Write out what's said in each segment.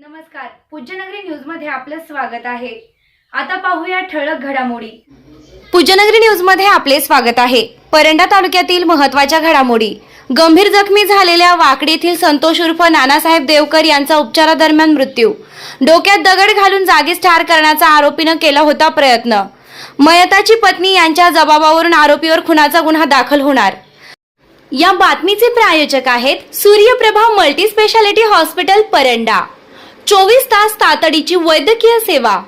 नमस्कार. पूज्यनगरी न्यूजमध्ये आपलं स्वागत आहे. आता पाहूया ठळक घडामोडी. पूज्यनगरी न्यूजमध्ये आपले स्वागत आहे. परंडा तालुक्यातील महत्त्वाच्या घडामोडी. गंभीर जखमी झालेल्या वाकडी येथील संतोष उर्फ नानासाहेब देवकर यांचा उपचारादरम्यान मृत्यू. डोक्यात दगड घालून जागीच ठार करण्याचा आरोपीनं केला होता प्रयत्न. मयताची पत्नी यांच्या जबाबावरून आरोपीवर खुनाचा गुन्हा दाखल होणार. या बातमीचे प्रायोजक आहेत Suryaprabha multi speciality hospital Paranda. चोवीस तास तातडीची वैद्यकीय सेवा.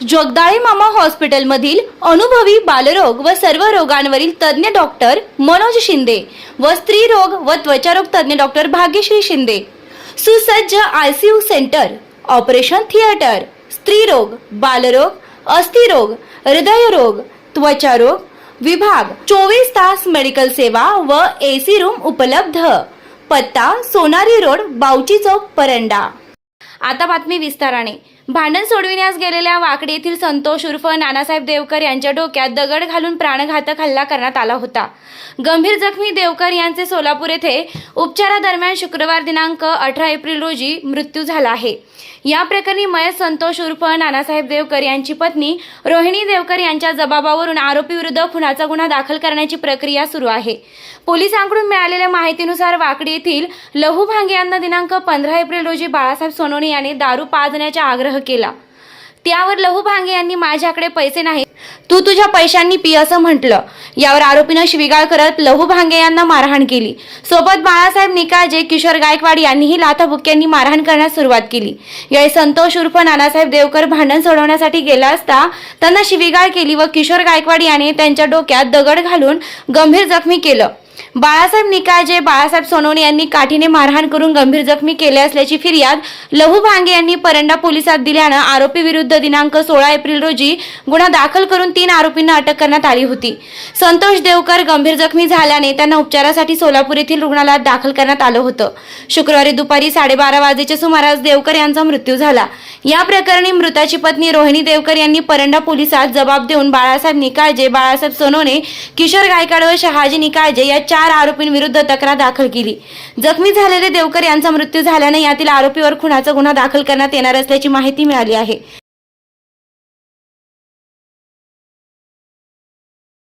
जगदाळे मामा हॉस्पिटलमधील अनुभवी बालरोग व सर्व रोगांवरील तज्ज्ञ डॉक्टर मनोज शिंदे व स्त्रीरोग व त्वचारोग तज्ज्ञ डॉक्टर भाग्यश्री शिंदे. सुसज्ज आयसीयू सेंटर ऑपरेशन थिएटर स्त्रीरोग बालरोग अस्थिरोग हृदयरोग त्वचारोग विभाग चोवीस तास मेडिकल सेवा व एसी रूम उपलब्ध. पत्ता सोनारी रोड बावची चौक परंडा. आता बातमी विस्ताराने. भांडण सोडविण्यास गेलेल्या वाकडी येथील संतोष उर्फ नानासाहेब देवकर यांच्या डोक्यात दगड घालून प्राणघातक हल्ला करण्यात आला होता. गंभीर जखमी देवकर यांचे सोलापूर येथे उपचारादरम्यान शुक्रवार दिनांक अठरा एप्रिल रोजी मृत्यू झाला आहे. या प्रकरणी मयत संतोष उर्फ नानासाहेब देवकर यांची पत्नी रोहिणी देवकर यांच्या जबाबावरून आरोपी विरुद्ध खुनाचा गुन्हा दाखल करण्याची प्रक्रिया सुरू आहे. पोलिसांकडून मिळालेल्या माहितीनुसार वाकडी येथील लहू भांगे यांना दिनांक पंधरा एप्रिल रोजी बाळासाहेब सोनवणे यांनी दारू पाजण्याचा आग्रह केला. त्यावर लहू भांगे यांनी माझ्याकडे पैसे नाही तू तुझ्या पैशांनी पी असं म्हटलं. यावर आरोपीनं शिविगाळ करत लहू भांगे यांना मारहाण केली. सोबत बाळासाहेब निकाळजे किशोर गायकवाड यांनीही लाथाबुक्क्यांनी मारहाण करण्यास सुरुवात केली. यावेळी संतोष उर्फ नानासाहेब देवकर भांडण सोडवण्यासाठी गेला असता त्यांना शिविगाळ केली व किशोर गायकवाड याने त्यांच्या डोक्यात दगड घालून गंभीर जखमी केलं. बाळासाहेब निकाळजे बाळासाहेब सोनवणे यांनी काठीने मारहाण करून गंभीर जखमी केले असल्याची फिर्याद लहू भांगे यांनी परंडा पोलिसात दिल्यानं आरोपी विरुद्ध दिनांक सोळा एप्रिल रोजी गुन्हा दाखल करून तीन आरोपींना अटक करण्यात आली होती. संतोष देवकर गंभीर जखमी झाल्याने त्यांना उपचारासाठी सोलापूर येथील रुग्णालयात दाखल करण्यात आलं होतं. शुक्रवारी दुपारी साडेबारा वाजेच्या सुमारास देवकर यांचा मृत्यू झाला. या प्रकरणी मृताची पत्नी रोहिणी देवकर यांनी परंडा पोलिसात जबाब देऊन बाळासाहेब निकाळजे बाळासाहेब सोनवणे किशोर गायकाड व शहाजी निकाळजे या चार आरोपींविरुद्ध तक्रार दाखल केली. जखमी झालेले देवकर यांचा मृत्यू झाल्याने यातील आरोपीवर खुनाचा गुन्हा दाखल करण्यात येणार असल्याची माहिती मिळाली आहे.